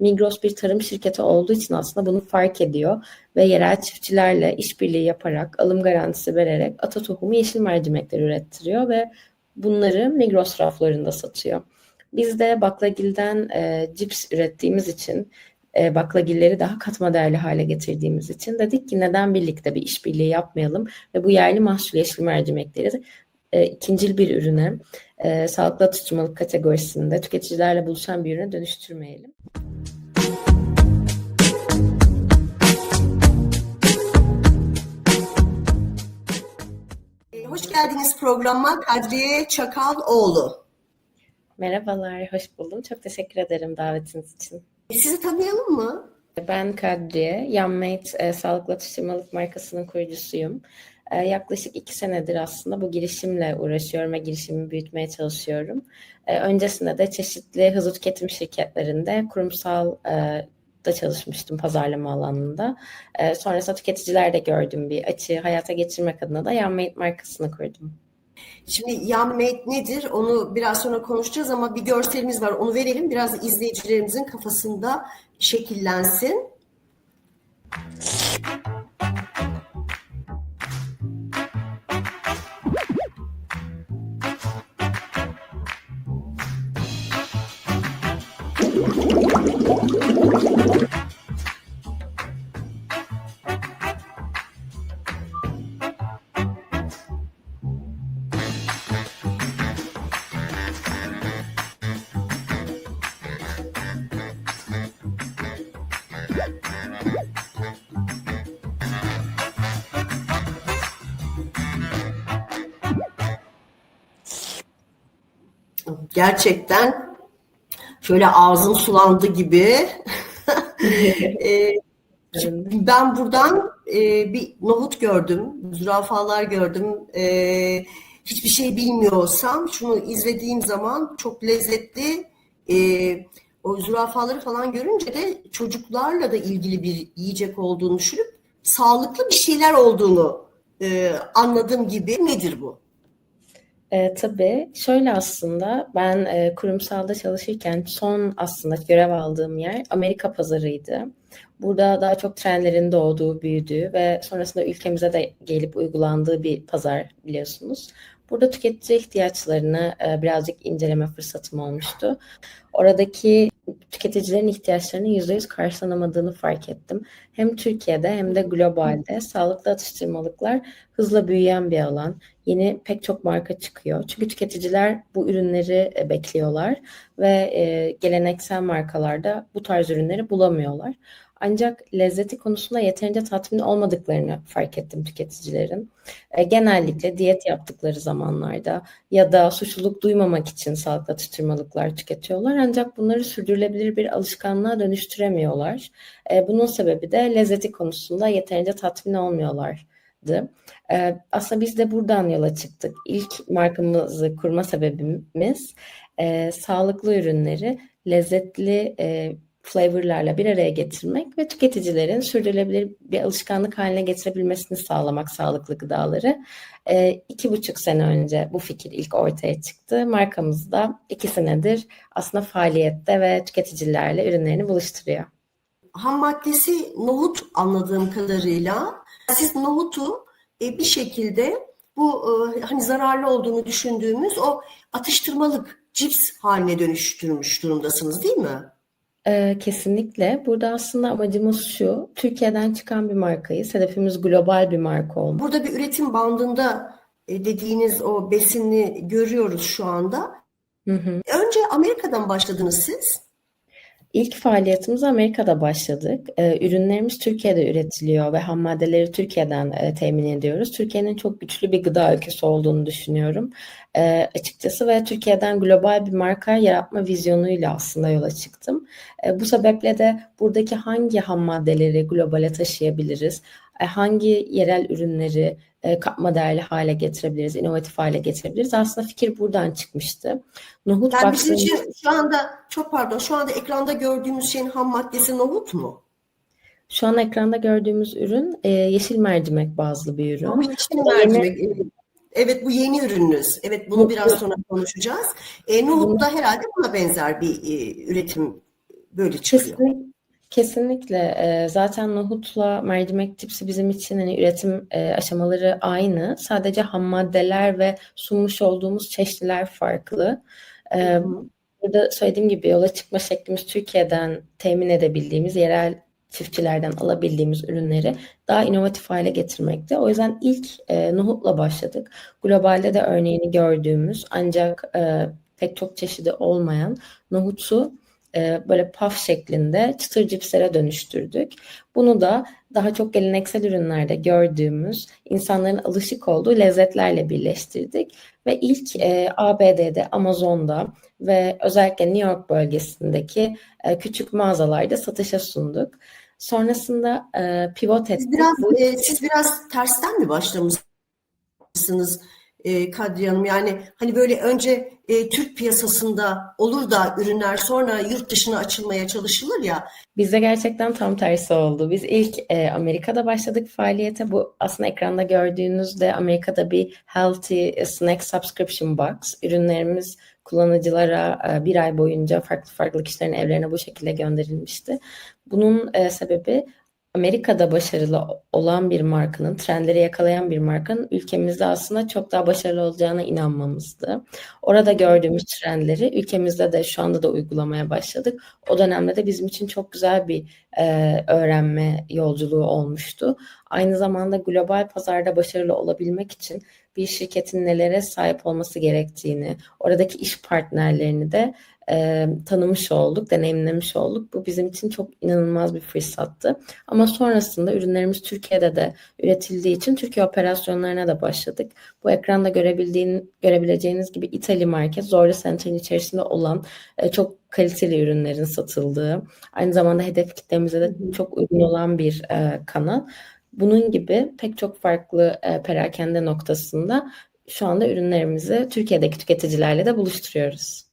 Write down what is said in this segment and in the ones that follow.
Migros bir tarım şirketi olduğu için aslında bunu fark ediyor ve yerel çiftçilerle işbirliği yaparak, alım garantisi vererek ata tohumu yeşil mercimekler ürettiriyor ve bunları Migros raflarında satıyor. Biz de baklagilden e, cips ürettiğimiz için e, baklagilleri daha katma değerli hale getirdiğimiz için dedik ki neden birlikte bir işbirliği yapmayalım ve bu yerli mahsul yeşil mercimekleri e, ikincil bir ürüne e, sağlıklı atıştırmalık kategorisinde tüketicilerle buluşan bir ürüne dönüştürmeyelim. Hoş geldiniz programa Kadriye Çakaloğlu. Merhabalar, hoş buldum. Çok teşekkür ederim davetiniz için. E, Sizi tanıyalım mı? Ben Kadriye, Yanmate e, Sağlıklı Atıştırmalık markasının kurucusuyum. E, yaklaşık iki senedir aslında bu girişimle uğraşıyorum ve girişimi büyütmeye çalışıyorum. E, öncesinde de çeşitli hızlı tüketim şirketlerinde kurumsal e, da çalışmıştım pazarlama alanında. E, sonrasında tüketicilerde gördüğüm bir açığı hayata geçirmek adına da Yanmate markasını kurdum. Şimdi Yanmate nedir? Onu biraz sonra konuşacağız ama bir görselimiz var. Onu verelim. Biraz izleyicilerimizin kafasında şekillensin. Gerçekten şöyle ağzım sulandı gibi. E, ben buradan e, bir nohut gördüm, zürafalar gördüm. E, hiçbir şey bilmiyorsam şunu izlediğim zaman çok lezzetli. E, o zürafaları falan görünce de çocuklarla da ilgili bir yiyecek olduğunu düşünüp sağlıklı bir şeyler olduğunu e, anladığım gibi nedir bu? E, tabii şöyle aslında ben e, kurumsalda çalışırken son aslında görev aldığım yer Amerika pazarıydı. Burada daha çok trendlerin doğduğu, büyüdüğü ve sonrasında ülkemize de gelip uygulandığı bir pazar biliyorsunuz. Burada tüketici ihtiyaçlarını e, birazcık inceleme fırsatım olmuştu. Oradaki tüketicilerin ihtiyaçlarının %100 karşılanamadığını fark ettim. Hem Türkiye'de hem de globalde sağlıklı atıştırmalıklar hızla büyüyen bir alan. Yeni pek çok marka çıkıyor. Çünkü tüketiciler bu ürünleri e, bekliyorlar ve e, geleneksel markalarda bu tarz ürünleri bulamıyorlar. Ancak lezzeti konusunda yeterince tatmin olmadıklarını fark ettim tüketicilerin. E, genellikle diyet yaptıkları zamanlarda ya da suçluluk duymamak için sağlıklı atıştırmalıklar tüketiyorlar. Ancak bunları sürdürülebilir bir alışkanlığa dönüştüremiyorlar. E, bunun sebebi de lezzeti konusunda yeterince tatmin olmuyorlardı. E, aslında biz de buradan yola çıktık. İlk markamızı kurma sebebimiz e, sağlıklı ürünleri lezzetli e, flavorlarla bir araya getirmek ve tüketicilerin sürdürülebilir bir alışkanlık haline getirebilmesini sağlamak sağlıklı gıdaları. E, iki buçuk sene önce bu fikir ilk ortaya çıktı. Markamız da iki senedir aslında faaliyette ve tüketicilerle ürünlerini buluşturuyor. Ham maddesi nohut anladığım kadarıyla. Siz nohutu e, bir şekilde bu e, hani zararlı olduğunu düşündüğümüz o atıştırmalık cips haline dönüştürmüş durumdasınız değil mi? Ee, kesinlikle. Burada aslında amacımız şu, Türkiye'den çıkan bir markayız. Hedefimiz global bir marka olmak. Burada bir üretim bandında e, dediğiniz o besini görüyoruz şu anda. Hı hı. Önce Amerika'dan başladınız siz. İlk faaliyetimize Amerika'da başladık. Ee, ürünlerimiz Türkiye'de üretiliyor ve ham maddeleri Türkiye'den e, temin ediyoruz. Türkiye'nin çok güçlü bir gıda ülkesi olduğunu düşünüyorum. E, açıkçası ve Türkiye'den global bir marka yaratma vizyonuyla aslında yola çıktım. E, bu sebeple de buradaki hangi ham maddeleri globale taşıyabiliriz, hangi yerel ürünleri e, katma değerli hale getirebiliriz, inovatif hale getirebiliriz. Aslında fikir buradan çıkmıştı. Nohut Yani bizim baktığımız- için şu anda çok pardon şu anda ekranda gördüğümüz şeyin ham maddesi nohut mu? Şu an ekranda gördüğümüz ürün e, yeşil mercimek bazlı bir ürün. Ama yeşil yeni- mercimek. Evet bu yeni ürününüz. Evet bunu biraz sonra konuşacağız. E, nohut da herhalde buna benzer bir e, üretim böyle çıkıyor. Kesinlikle. Kesinlikle. Zaten nohutla mercimek cipsi bizim için hani üretim e, aşamaları aynı. Sadece ham maddeler ve sunmuş olduğumuz çeşniler farklı. Hı. burada söylediğim gibi yola çıkma şeklimiz Türkiye'den temin edebildiğimiz, yerel çiftçilerden alabildiğimiz ürünleri daha inovatif hale getirmekte. O yüzden ilk e, nohutla başladık. Globalde de örneğini gördüğümüz ancak e, pek çok çeşidi olmayan nohutu e, böyle puff şeklinde çıtır cipslere dönüştürdük. Bunu da daha çok geleneksel ürünlerde gördüğümüz, insanların alışık olduğu lezzetlerle birleştirdik. Ve ilk e, ABD'de, Amazon'da ve özellikle New York bölgesindeki e, küçük mağazalarda satışa sunduk. Sonrasında e, pivot Siz ettik. biraz Bu e, siz biraz tersten mi başlamışsınız e, Kadriye Hanım? Yani hani böyle önce e, Türk piyasasında olur da ürünler sonra yurt dışına açılmaya çalışılır ya. Bizde gerçekten tam tersi oldu. Biz ilk e, Amerika'da başladık faaliyete. Bu aslında ekranda gördüğünüzde Amerika'da bir Healthy Snack Subscription Box. Ürünlerimiz kullanıcılara e, bir ay boyunca farklı farklı kişilerin evlerine bu şekilde gönderilmişti. Bunun e, sebebi Amerika'da başarılı olan bir markanın, trendleri yakalayan bir markanın ülkemizde aslında çok daha başarılı olacağına inanmamızdı. Orada gördüğümüz trendleri ülkemizde de şu anda da uygulamaya başladık. O dönemde de bizim için çok güzel bir e, öğrenme yolculuğu olmuştu. Aynı zamanda global pazarda başarılı olabilmek için bir şirketin nelere sahip olması gerektiğini, oradaki iş partnerlerini de e, tanımış olduk, deneyimlemiş olduk. Bu bizim için çok inanılmaz bir fırsattı. Ama sonrasında ürünlerimiz Türkiye'de de üretildiği için Türkiye operasyonlarına da başladık. Bu ekranda görebildiğin, görebileceğiniz gibi İtali market Zorlu Center'ın içerisinde olan e, çok kaliteli ürünlerin satıldığı, aynı zamanda hedef kitlemize de çok uygun olan bir e, kanal. Bunun gibi pek çok farklı e, perakende noktasında şu anda ürünlerimizi Türkiye'deki tüketicilerle de buluşturuyoruz.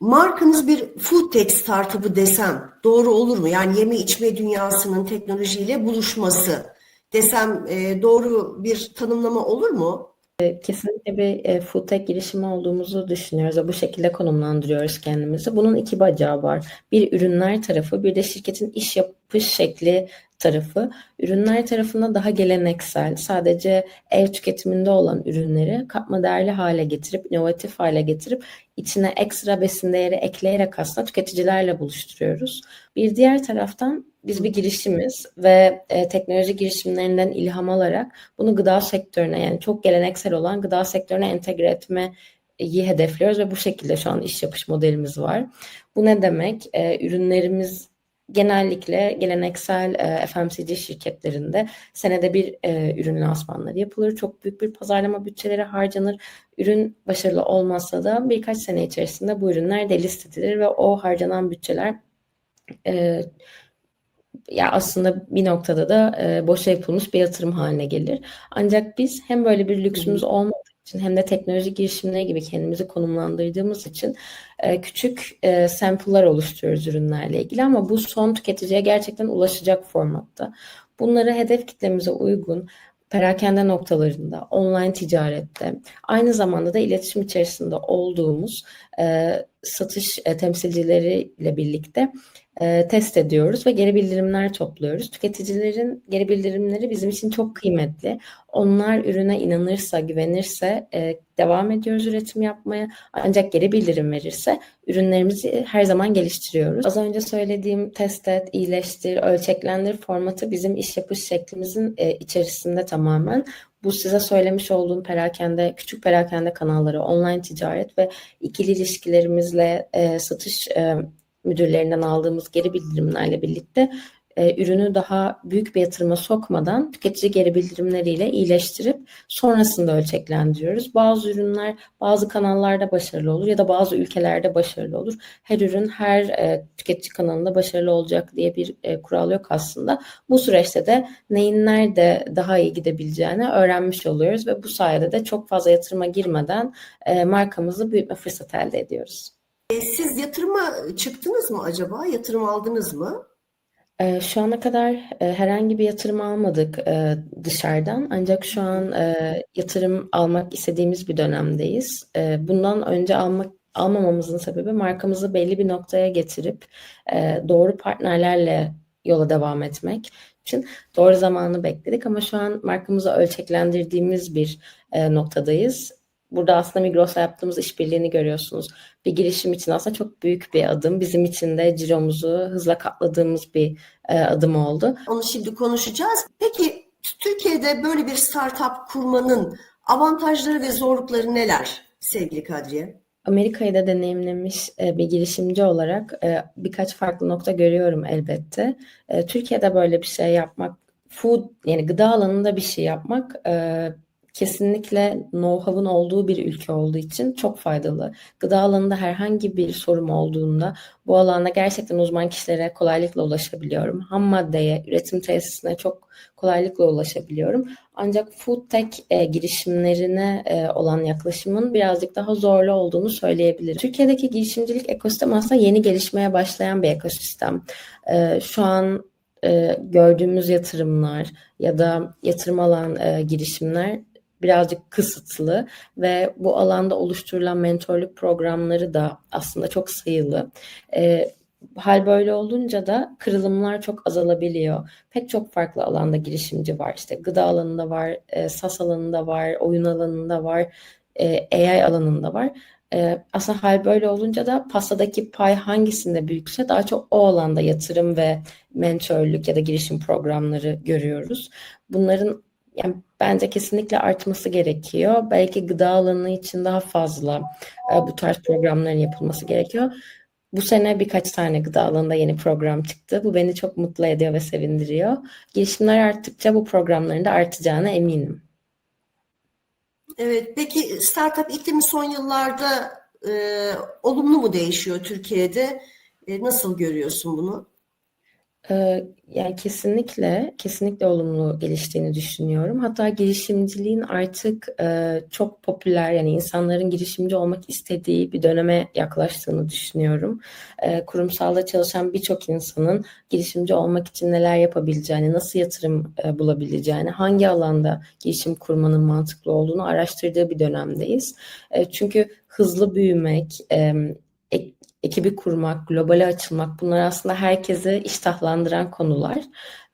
Markanız bir food tech startup'ı desem doğru olur mu? Yani yeme içme dünyasının teknolojiyle buluşması desem e, doğru bir tanımlama olur mu? Kesinlikle bir e, food tech girişimi olduğumuzu düşünüyoruz ve bu şekilde konumlandırıyoruz kendimizi. Bunun iki bacağı var. Bir ürünler tarafı, bir de şirketin iş yapış şekli tarafı. Ürünler tarafında daha geleneksel, sadece ev tüketiminde olan ürünleri katma değerli hale getirip, inovatif hale getirip içine ekstra besin değeri ekleyerek aslında tüketicilerle buluşturuyoruz. Bir diğer taraftan biz bir girişimiz ve e, teknoloji girişimlerinden ilham alarak bunu gıda sektörüne yani çok geleneksel olan gıda sektörüne entegre etmeyi hedefliyoruz ve bu şekilde şu an iş yapış modelimiz var. Bu ne demek? E, ürünlerimiz genellikle geleneksel e, FMCG şirketlerinde senede bir e, ürün lansmanları yapılır. Çok büyük bir pazarlama bütçeleri harcanır. Ürün başarılı olmazsa da birkaç sene içerisinde bu ürünler delist edilir ve o harcanan bütçeler e, ya aslında bir noktada da e, boşa yapılmış bir yatırım haline gelir. Ancak biz hem böyle bir lüksümüz olmadığı için hem de teknoloji girişimleri gibi kendimizi konumlandırdığımız için e, küçük e, sample'lar oluşturuyoruz ürünlerle ilgili ama bu son tüketiciye gerçekten ulaşacak formatta. Bunları hedef kitlemize uygun perakende noktalarında, online ticarette, aynı zamanda da iletişim içerisinde olduğumuz e, satış e, temsilcileriyle birlikte e, test ediyoruz ve geri bildirimler topluyoruz. Tüketicilerin geri bildirimleri bizim için çok kıymetli. Onlar ürüne inanırsa, güvenirse e, devam ediyoruz üretim yapmaya. Ancak geri bildirim verirse ürünlerimizi her zaman geliştiriyoruz. Az önce söylediğim test et, iyileştir, ölçeklendir formatı bizim iş yapış şeklimizin e, içerisinde tamamen. Bu size söylemiş olduğum perakende, küçük perakende kanalları, online ticaret ve ikili ilişkilerimizle e, satış e, müdürlerinden aldığımız geri bildirimlerle birlikte e, ürünü daha büyük bir yatırıma sokmadan tüketici geri bildirimleriyle iyileştirip sonrasında ölçeklendiriyoruz. Bazı ürünler bazı kanallarda başarılı olur ya da bazı ülkelerde başarılı olur. Her ürün her e, tüketici kanalında başarılı olacak diye bir e, kural yok aslında. Bu süreçte de neyin nerede daha iyi gidebileceğini öğrenmiş oluyoruz ve bu sayede de çok fazla yatırıma girmeden e, markamızı büyütme fırsatı elde ediyoruz. E, siz yatırıma çıktınız mı acaba? Yatırım aldınız mı? E, şu ana kadar e, herhangi bir yatırım almadık e, dışarıdan. Ancak şu an e, yatırım almak istediğimiz bir dönemdeyiz. E, bundan önce almak almamamızın sebebi markamızı belli bir noktaya getirip e, doğru partnerlerle yola devam etmek için doğru zamanı bekledik ama şu an markamızı ölçeklendirdiğimiz bir e, noktadayız. Burada aslında Migros'la yaptığımız işbirliğini görüyorsunuz. Bir girişim için aslında çok büyük bir adım. Bizim için de ciromuzu hızla katladığımız bir e, adım oldu. Onu şimdi konuşacağız. Peki Türkiye'de böyle bir startup kurmanın avantajları ve zorlukları neler sevgili Kadriye? Amerika'yı da deneyimlemiş e, bir girişimci olarak e, birkaç farklı nokta görüyorum elbette. E, Türkiye'de böyle bir şey yapmak, food yani gıda alanında bir şey yapmak kesinlikle know-how'un olduğu bir ülke olduğu için çok faydalı. Gıda alanında herhangi bir sorum olduğunda bu alanda gerçekten uzman kişilere kolaylıkla ulaşabiliyorum. Ham maddeye, üretim tesisine çok kolaylıkla ulaşabiliyorum. Ancak food tech e, girişimlerine e, olan yaklaşımın birazcık daha zorlu olduğunu söyleyebilirim. Türkiye'deki girişimcilik ekosistem aslında yeni gelişmeye başlayan bir ekosistem. E, şu an e, gördüğümüz yatırımlar ya da yatırım alan e, girişimler birazcık kısıtlı ve bu alanda oluşturulan mentorluk programları da aslında çok sayılı. E, hal böyle olunca da kırılımlar çok azalabiliyor. Pek çok farklı alanda girişimci var. İşte gıda alanında var, e, SAS alanında var, oyun alanında var, e, AI alanında var. E, aslında hal böyle olunca da pastadaki pay hangisinde büyükse daha çok o alanda yatırım ve mentorluk ya da girişim programları görüyoruz. Bunların yani bence kesinlikle artması gerekiyor. Belki gıda alanı için daha fazla e, bu tarz programların yapılması gerekiyor. Bu sene birkaç tane gıda alanında yeni program çıktı. Bu beni çok mutlu ediyor ve sevindiriyor. Girişimler arttıkça bu programların da artacağına eminim. Evet, peki startup iklimi son yıllarda e, olumlu mu değişiyor Türkiye'de? E, nasıl görüyorsun bunu? Ee, yani kesinlikle, kesinlikle olumlu geliştiğini düşünüyorum. Hatta girişimciliğin artık e, çok popüler yani insanların girişimci olmak istediği bir döneme yaklaştığını düşünüyorum. E, kurumsalda çalışan birçok insanın girişimci olmak için neler yapabileceğini, nasıl yatırım e, bulabileceğini, hangi alanda girişim kurmanın mantıklı olduğunu araştırdığı bir dönemdeyiz. E, çünkü hızlı büyümek, ekibi kurmak, globale açılmak bunlar aslında herkesi iştahlandıran konular.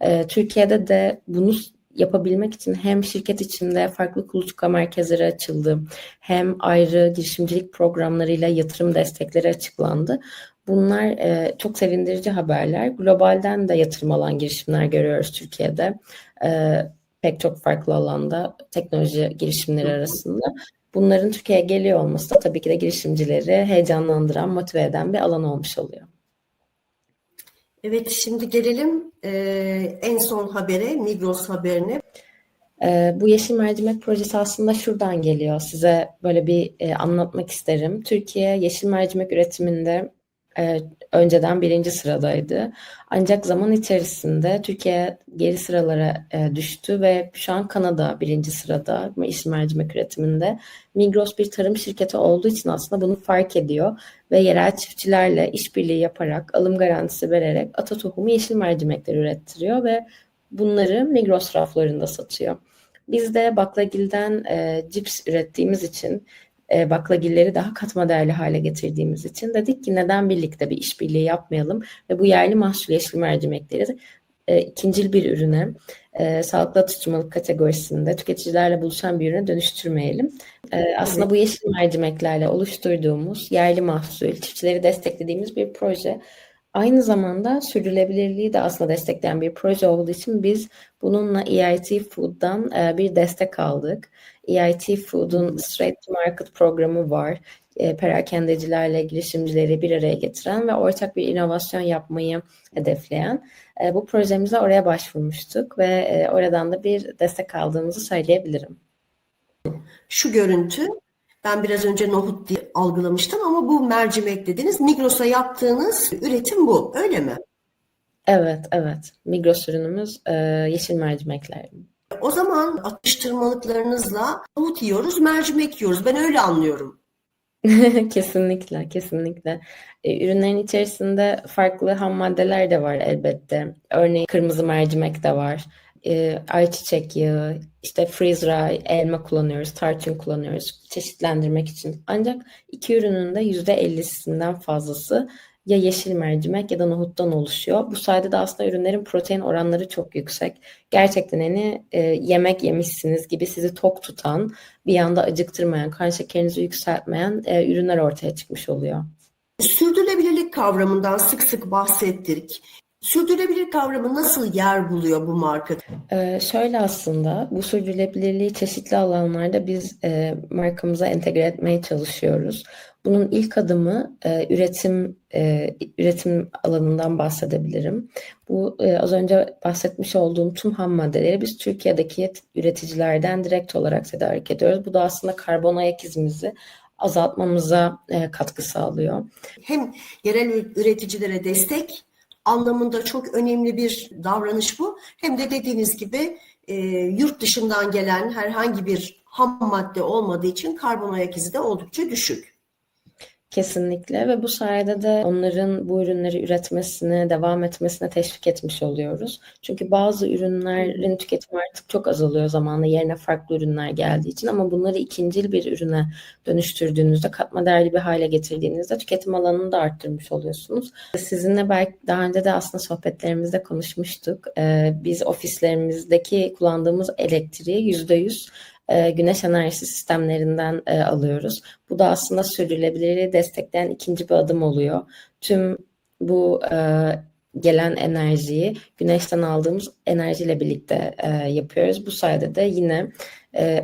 Ee, Türkiye'de de bunu yapabilmek için hem şirket içinde farklı kuluçka merkezleri açıldı, hem ayrı girişimcilik programlarıyla yatırım destekleri açıklandı. Bunlar e, çok sevindirici haberler. Globalden de yatırım alan girişimler görüyoruz Türkiye'de. E, pek çok farklı alanda teknoloji girişimleri arasında. Bunların Türkiye'ye geliyor olması da tabii ki de girişimcileri heyecanlandıran, motive eden bir alan olmuş oluyor. Evet, şimdi gelelim e, en son habere, Migros haberine. E, bu Yeşil Mercimek projesi aslında şuradan geliyor. Size böyle bir e, anlatmak isterim. Türkiye yeşil mercimek üretiminde e, önceden birinci sıradaydı. Ancak zaman içerisinde Türkiye geri sıralara e, düştü ve şu an Kanada birinci sırada yeşil mercimek üretiminde. Migros bir tarım şirketi olduğu için aslında bunu fark ediyor ve yerel çiftçilerle işbirliği yaparak, alım garantisi vererek ata tohumu yeşil mercimekler ürettiriyor ve bunları Migros raflarında satıyor. Biz de baklagilden e, cips ürettiğimiz için e, baklagilleri daha katma değerli hale getirdiğimiz için dedik ki neden birlikte bir işbirliği yapmayalım ve bu yerli mahsul yeşil mercimekleri e, ikincil bir ürüne e, sağlıklı atıştırmalık kategorisinde tüketicilerle buluşan bir ürüne dönüştürmeyelim. E, aslında bu yeşil mercimeklerle oluşturduğumuz yerli mahsul, çiftçileri desteklediğimiz bir proje. Aynı zamanda sürdürülebilirliği de aslında destekleyen bir proje olduğu için biz bununla EIT Food'dan e, bir destek aldık. EIT Food'un Straight to Market programı var. E, perakendecilerle girişimcileri bir araya getiren ve ortak bir inovasyon yapmayı hedefleyen. E, bu projemize oraya başvurmuştuk ve e, oradan da bir destek aldığımızı söyleyebilirim. Şu görüntü ben biraz önce nohut diye algılamıştım ama bu mercimek dediniz. Migros'a yaptığınız üretim bu, öyle mi? Evet, evet. Migros ürünümüz e, yeşil mercimekler. O zaman atıştırmalıklarınızla nohut yiyoruz, mercimek yiyoruz. Ben öyle anlıyorum. Kesinlikle, kesinlikle. E, ürünlerin içerisinde farklı ham maddeler de var elbette. Örneğin kırmızı mercimek de var. e, ayçiçek yağı, işte freeze rye, elma kullanıyoruz, tarçın kullanıyoruz çeşitlendirmek için. Ancak iki ürünün de %50'sinden fazlası ya yeşil mercimek ya da nohuttan oluşuyor. Bu sayede de aslında ürünlerin protein oranları çok yüksek. Gerçekten hani e, yemek yemişsiniz gibi sizi tok tutan, bir yanda acıktırmayan, kan şekerinizi yükseltmeyen e, ürünler ortaya çıkmış oluyor. Sürdürülebilirlik kavramından sık sık bahsettik. Sürdürülebilir kavramı nasıl yer buluyor bu markada? Ee, şöyle aslında bu sürdürülebilirliği çeşitli alanlarda biz e, markamıza entegre etmeye çalışıyoruz. Bunun ilk adımı e, üretim e, üretim alanından bahsedebilirim. Bu e, az önce bahsetmiş olduğum tüm ham maddeleri biz Türkiye'deki üreticilerden direkt olarak tedarik ediyoruz. Bu da aslında karbon ayak izimizi azaltmamıza e, katkı sağlıyor. Hem yerel üreticilere destek anlamında çok önemli bir davranış bu. Hem de dediğiniz gibi e, yurt dışından gelen herhangi bir ham madde olmadığı için karbon ayak izi de oldukça düşük. Kesinlikle ve bu sayede de onların bu ürünleri üretmesine, devam etmesine teşvik etmiş oluyoruz. Çünkü bazı ürünlerin tüketimi artık çok azalıyor zamanla yerine farklı ürünler geldiği için ama bunları ikincil bir ürüne dönüştürdüğünüzde, katma değerli bir hale getirdiğinizde tüketim alanını da arttırmış oluyorsunuz. Sizinle belki daha önce de aslında sohbetlerimizde konuşmuştuk. Ee, biz ofislerimizdeki kullandığımız elektriği yüzde yüz e, güneş enerjisi sistemlerinden e, alıyoruz. Bu da aslında sürdürülebilirliği destekleyen ikinci bir adım oluyor. Tüm bu e, gelen enerjiyi güneşten aldığımız enerjiyle birlikte yapıyoruz. Bu sayede de yine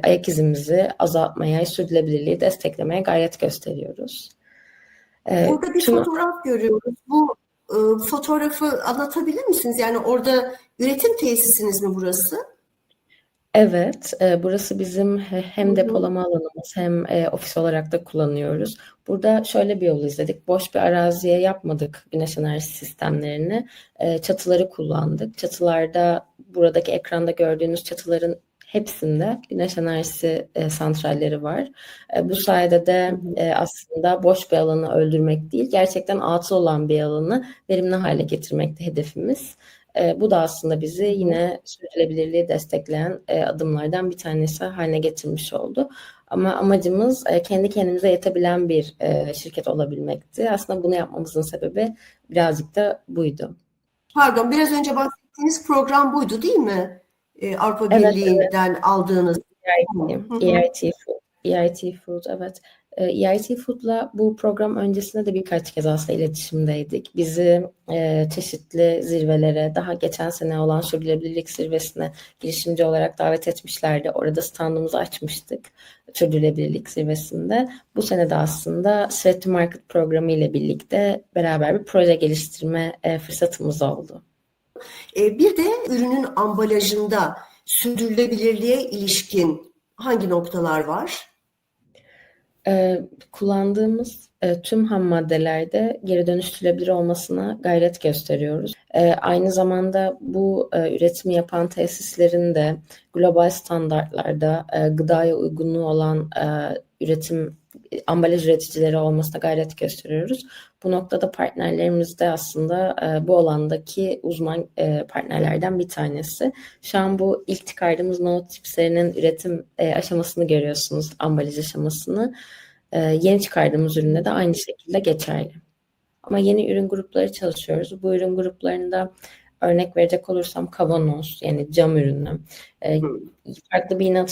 ayak izimizi azaltmaya, sürdürülebilirliği desteklemeye gayret gösteriyoruz. Burada bir Tüm... fotoğraf görüyoruz. Bu fotoğrafı anlatabilir misiniz? Yani orada üretim tesisiniz mi burası? Evet, e, burası bizim hem depolama alanımız hem e, ofis olarak da kullanıyoruz. Burada şöyle bir yol izledik. Boş bir araziye yapmadık güneş enerjisi sistemlerini. E, çatıları kullandık. Çatılarda buradaki ekranda gördüğünüz çatıların hepsinde güneş enerjisi e, santralleri var. E, bu sayede de e, aslında boş bir alanı öldürmek değil, gerçekten atıl olan bir alanı verimli hale getirmekte hedefimiz. E, bu da aslında bizi yine sürdürülebilirliği destekleyen e, adımlardan bir tanesi haline getirmiş oldu. Ama amacımız e, kendi kendimize yetebilen bir e, şirket olabilmekti. Aslında bunu yapmamızın sebebi birazcık da buydu. Pardon, biraz önce bahsettiğiniz program buydu değil mi? E, Avrupa Birliği'nden evet. aldığınız. EIT, EIT Food. EIT Food, evet. EIT Food'la bu program öncesinde de birkaç kez aslında iletişimdeydik. Bizi e, çeşitli zirvelere, daha geçen sene olan sürdürülebilirlik zirvesine girişimci olarak davet etmişlerdi. Orada standımızı açmıştık sürdürülebilirlik zirvesinde. Bu sene de aslında to Market programı ile birlikte beraber bir proje geliştirme e, fırsatımız oldu. E, bir de ürünün ambalajında sürdürülebilirliğe ilişkin hangi noktalar var? Ee, kullandığımız e, tüm ham maddelerde geri dönüştürülebilir olmasına gayret gösteriyoruz. E, aynı zamanda bu e, üretimi yapan tesislerin de global standartlarda e, gıdaya uygunluğu olan e, üretim ambalaj üreticileri olmasına gayret gösteriyoruz. Bu noktada partnerlerimiz de aslında e, bu alandaki uzman e, partnerlerden bir tanesi. Şu an bu ilk çıkardığımız nohut chipslerinin üretim e, aşamasını görüyorsunuz, ambalaj aşamasını. E, yeni çıkardığımız üründe de aynı şekilde geçerli. Ama yeni ürün grupları çalışıyoruz. Bu ürün gruplarında örnek verecek olursam kavanoz yani cam ürünü. E, farklı bir yine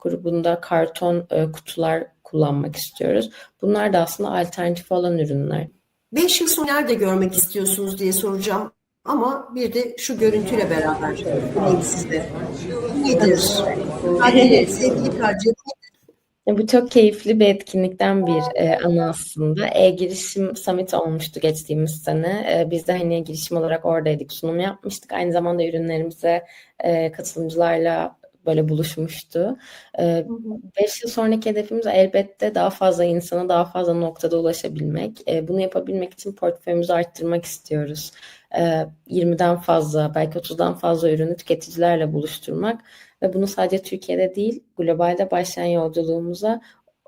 grubunda karton e, kutular kullanmak istiyoruz. Bunlar da aslında alternatif olan ürünler. 5 yıl sonra nerede görmek istiyorsunuz diye soracağım. Ama bir de şu görüntüyle beraber sorayım size. Nedir? Hadi sevgili Karcı, bu çok keyifli bir etkinlikten bir e, anı aslında. E-girişim summit olmuştu geçtiğimiz sene. E, biz de hani girişim olarak oradaydık, sunum yapmıştık. Aynı zamanda ürünlerimize e, katılımcılarla böyle buluşmuştu. Ee, beş yıl sonraki hedefimiz elbette daha fazla insana daha fazla noktada ulaşabilmek. Ee, bunu yapabilmek için portföyümüzü arttırmak istiyoruz. Ee, 20'den fazla belki 30'dan fazla ürünü tüketicilerle buluşturmak ve bunu sadece Türkiye'de değil globalde başlayan yolculuğumuza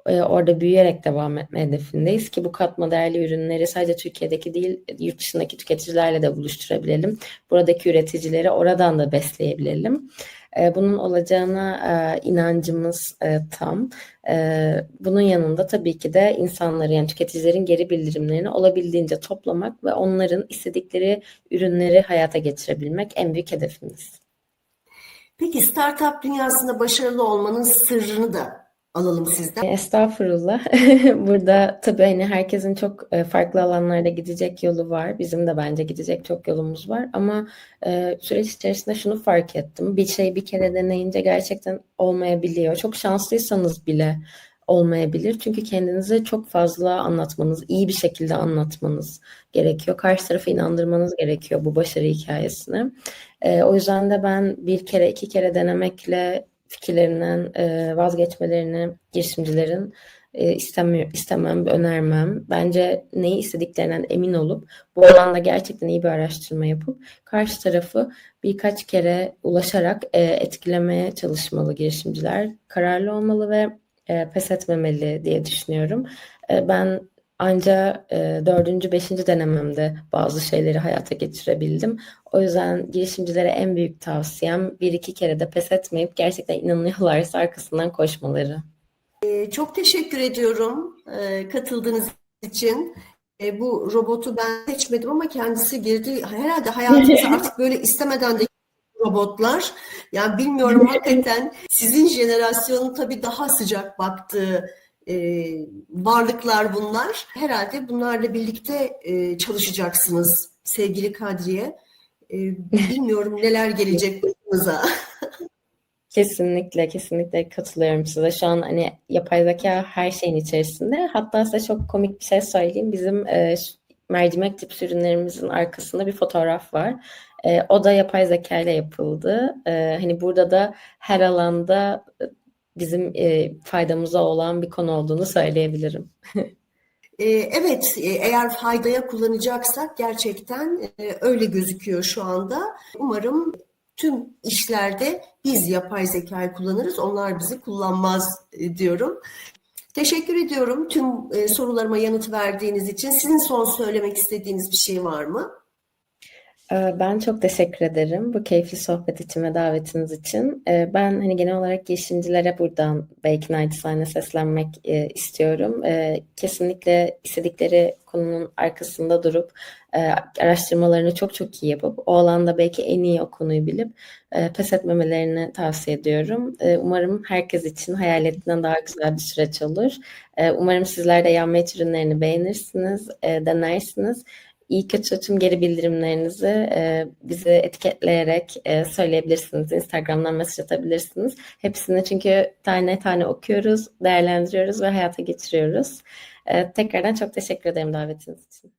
e, orada büyüyerek devam etme hedefindeyiz ki bu katma değerli ürünleri sadece Türkiye'deki değil yurt dışındaki tüketicilerle de buluşturabilelim. Buradaki üreticileri oradan da besleyebilelim. E, bunun olacağına e, inancımız e, tam. Bunun yanında tabii ki de insanları yani tüketicilerin geri bildirimlerini olabildiğince toplamak ve onların istedikleri ürünleri hayata geçirebilmek en büyük hedefimiz. Peki startup dünyasında başarılı olmanın sırrını da alalım sizden. Estağfurullah. Burada tabii hani herkesin çok e, farklı alanlarda gidecek yolu var. Bizim de bence gidecek çok yolumuz var. Ama e, süreç içerisinde şunu fark ettim. Bir şey bir kere deneyince gerçekten olmayabiliyor. Çok şanslıysanız bile olmayabilir. Çünkü kendinizi çok fazla anlatmanız, iyi bir şekilde anlatmanız gerekiyor. Karşı tarafı inandırmanız gerekiyor bu başarı hikayesini. E, o yüzden de ben bir kere iki kere denemekle fikirlerinden e, vazgeçmelerini girişimcilerin e, istemiyor, istemem, önermem. Bence neyi istediklerinden emin olup bu alanda gerçekten iyi bir araştırma yapıp karşı tarafı birkaç kere ulaşarak e, etkilemeye çalışmalı girişimciler. Kararlı olmalı ve e, pes etmemeli diye düşünüyorum. E, ben ancak e, dördüncü, beşinci denememde bazı şeyleri hayata geçirebildim. O yüzden girişimcilere en büyük tavsiyem bir iki kere de pes etmeyip gerçekten inanıyorlarsa arkasından koşmaları. E, çok teşekkür ediyorum e, katıldığınız için. E, bu robotu ben seçmedim ama kendisi girdi. Herhalde hayatımıza artık böyle istemeden de robotlar. Yani bilmiyorum hakikaten sizin jenerasyonun tabii daha sıcak baktığı e, varlıklar bunlar. Herhalde bunlarla birlikte e, çalışacaksınız sevgili Kadriye. E, bilmiyorum neler gelecek başınıza. Kesinlikle, kesinlikle katılıyorum size. Şu an hani yapay zeka her şeyin içerisinde. Hatta size çok komik bir şey söyleyeyim. Bizim e, mercimek tip ürünlerimizin arkasında bir fotoğraf var. E, o da yapay zeka ile yapıldı. E, hani burada da her alanda bizim e, faydamıza olan bir konu olduğunu söyleyebilirim. E, evet, e, eğer faydaya kullanacaksak gerçekten e, öyle gözüküyor şu anda. Umarım tüm işlerde biz yapay zekayı kullanırız, onlar bizi kullanmaz diyorum. Teşekkür ediyorum tüm sorularıma yanıt verdiğiniz için. Sizin son söylemek istediğiniz bir şey var mı? Ee, ben çok teşekkür ederim bu keyifli sohbet için ve davetiniz için. Ee, ben hani genel olarak girişimcilere buradan belki naçizane seslenmek e, istiyorum. Ee, kesinlikle istedikleri konunun arkasında durup e, araştırmalarını çok çok iyi yapıp o alanda belki en iyi o konuyu bilip e, pes etmemelerini tavsiye ediyorum. Umarım herkes için hayal ettiğinden daha güzel bir süreç olur. Umarım sizler de yanma ürünlerini beğenirsiniz, denersiniz iyi kötü tüm geri bildirimlerinizi e, bize etiketleyerek e, söyleyebilirsiniz. Instagram'dan mesaj atabilirsiniz. Hepsini çünkü tane tane okuyoruz, değerlendiriyoruz ve hayata geçiriyoruz. E, tekrardan çok teşekkür ederim davetiniz için.